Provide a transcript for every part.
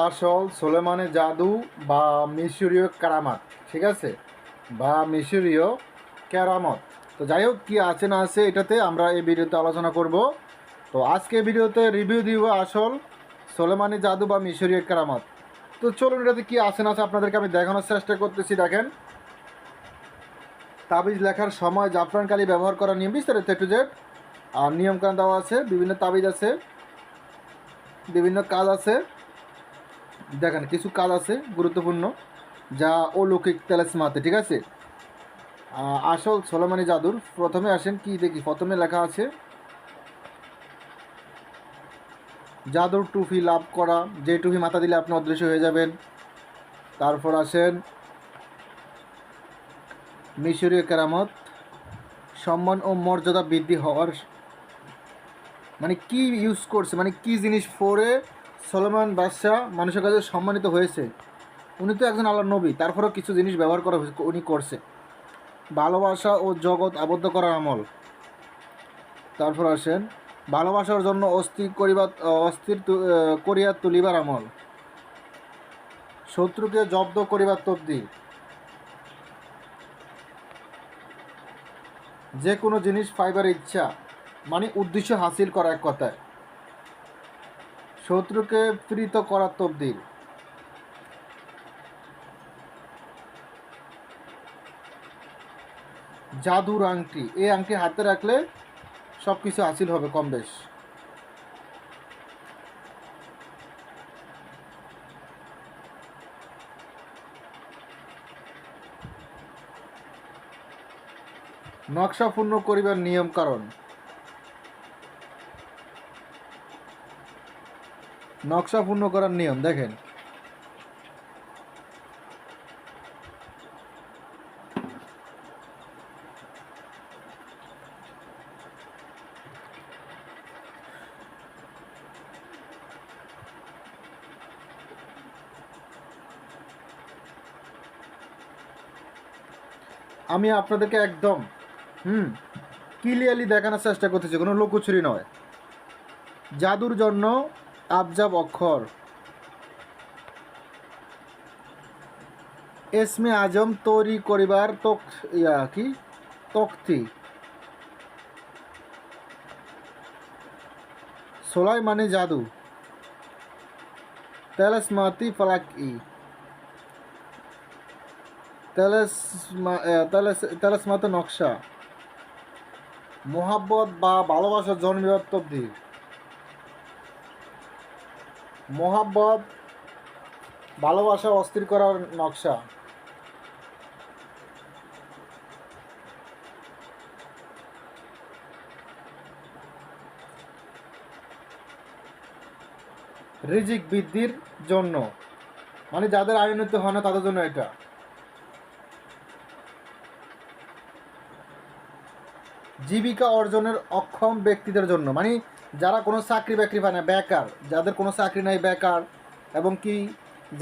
আসল সোলেমানের জাদু বা মিশরীয় কারামাত, ঠিক আছে? বা মিশরীয় কেরামত। তো যাই হোক, কী আছে না আছে এটাতে আমরা এই ভিডিওতে আলোচনা করব। তো আজকে ভিডিওতে রিভিউ দিব আসল সোলেমানি জাদু বা মিশরীয় কেরামত। তো চলুন, এটাতে কী আছে না আছে আপনাদেরকে আমি দেখানোর চেষ্টা করতেছি, দেখেন। তাবিজ লেখার সময় জাফরান কালি ব্যবহার করা নিয়ম, বিস্তারিত একটু জেড আর নিয়মকানুন দেওয়া আছে, বিভিন্ন তাবিজ আছে, বিভিন্ন কাজ আছে। দেখেন, কিছু কাজ আছে গুরুত্বপূর্ণ যা অলৌকিক তেলেসমাতে, ঠিক আছে? আসল সোলেমানি জাদুর প্রথমে আসেন কি দেখি? প্রথমে লেখা আছে, জাদুর টুফি লাভ করা, যে টুফি মাথা দিলে আপনি অদৃশ্য হয়ে যাবেন। তারপর আসেন, মিশরীয় কেরামত, সম্মান ও মর্যাদা বৃদ্ধি হওয়ার মানে কি ইউজ করছে? মানে কি জিনিস পরে সলমান বাদশাহ মানুষের কাছে সম্মানিত হয়েছে। উনি তো একজন আল্লাহ নবী, তারপরেও কিছু জিনিস ব্যবহার করা উনি করছে। ভালোবাসা ও জগৎ আবদ্ধ করার আমল। তারপর আসেন, ভালোবাসার জন্য অস্থির করিবার, অস্থির করিয়া তুলিবার আমল। শত্রুকে জব্দ করিবার তব্দি। যে কোনো জিনিস পাইবার ইচ্ছা মানে উদ্দেশ্য হাসিল করা এক কথায়। শত্রুকে প্রীত করার তবদিল। জাদুর আংটি। এই আংটি হাতে রাখলে সব কিছু হাসিল হবে কম বেশ। নকশা পূর্ণ করিবার নিয়ম কারণ। নকশা পূর্ণ করার নিয়ম, দেখেন। আমি আপনাদেরকে একদম, হুম ক্লিয়ারলি দেখানোর চেষ্টা করতেছি, কোনো লুকোচুরি নয়। জাদুর জন্য আবজাব অক্ষর। এসমে আজম তৈরি করিবার তক ইয়া কি? তক্তি। সোলাই মানে জাদু। তেলসমাতি ফলাক। ই তেলেসমা তেলেস তেলেসমাতে নকশা। মোহাব্বত বা ভালোবাসার জন্মবিবার তবদি মোহাব্বত, ভালোবাসা অস্থির করার নকশা। রিজিক বৃদ্ধির জন্য মানে যাদের আয়নিত হয় না, তাদের জন্য এটা। জীবিকা অর্জনের অক্ষম ব্যক্তিদের জন্য মানে যারা কোনো চাকরি বাকরি পায় না, বেকার, যাদের কোনো চাকরি নাই, বেকার, এবং কি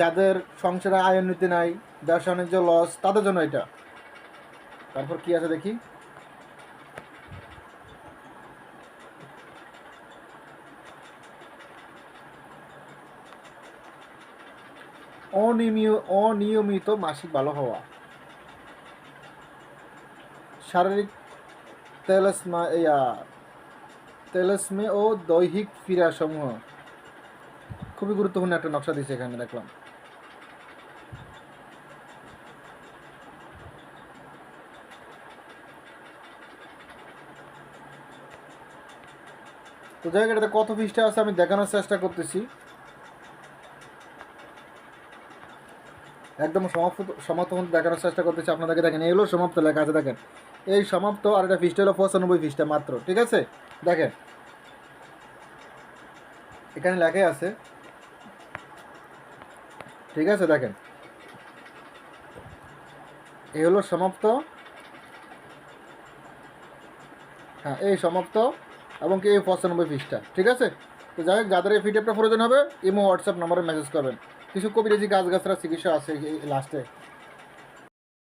যাদের সংসারে আয় উন্নতি নাই, ব্যবসা বাণিজ্য লস তাদের জন্য এটা। তারপর কি আছে দেখি? অনিয়মিত অনিয়মিত মাসিক ভালো হওয়া। শারীরিক তেলসমা, ইয়া তেলসমে ও দৈহিক ক্রীড়াসমূহ খুবই গুরুত্বপূর্ণ একটা নকশা দিয়েছে এখানে, দেখলাম। তো যাই হোক, এটাতে কত পৃষ্ঠা আছে আমি দেখানোর চেষ্টা করতেছি। একদম সমাপ্ত সমাপ্ত দেখানোর চেষ্টা করতেছি। আপনাদেরকে দেখেন এগুলো সমাপ্ত লেখা আছে, দেখেন। এই সমাপ্ত, আর এটা পৃষ্ঠা হলো পঁচানব্বই পৃষ্ঠা মাত্র, ঠিক আছে? দেখেন। এখানে লেখাই আছে। ঠিক আছে, দেখেন। এই হলো সমাপ্ত। হ্যাঁ এই সমাপ্ত, এবং কি এই পঁচানব্বই পৃষ্ঠা, ঠিক আছে? তো যাই হোক, যাদের এই পিডিএফটা প্রয়োজন হবে, ইমো, হোয়াটসঅ্যাপ নম্বরে মেসেজ করবেন। কিছু কবিরাজি গাছ গাছরা চিকিৎসা আছে লাস্টে